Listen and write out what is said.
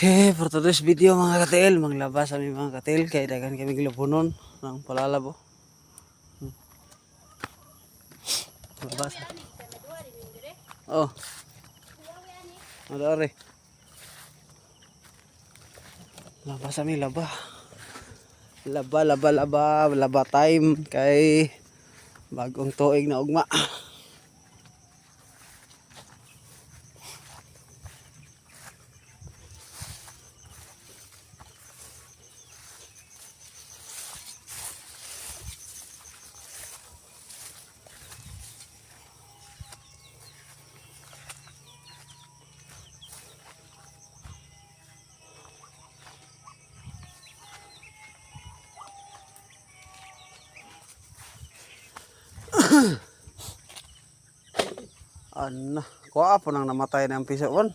Okay, for today's video mga katil, maglabas kami mga katil, kaya dagan kami gilabunon ng palalabo. Hmm. Maglabas. Oh. Madari. Labas kami, laba. Laba, laba, laba, laba time kay bagong tuig na ugma. Ano, kuha po nang namatay na ang piso on.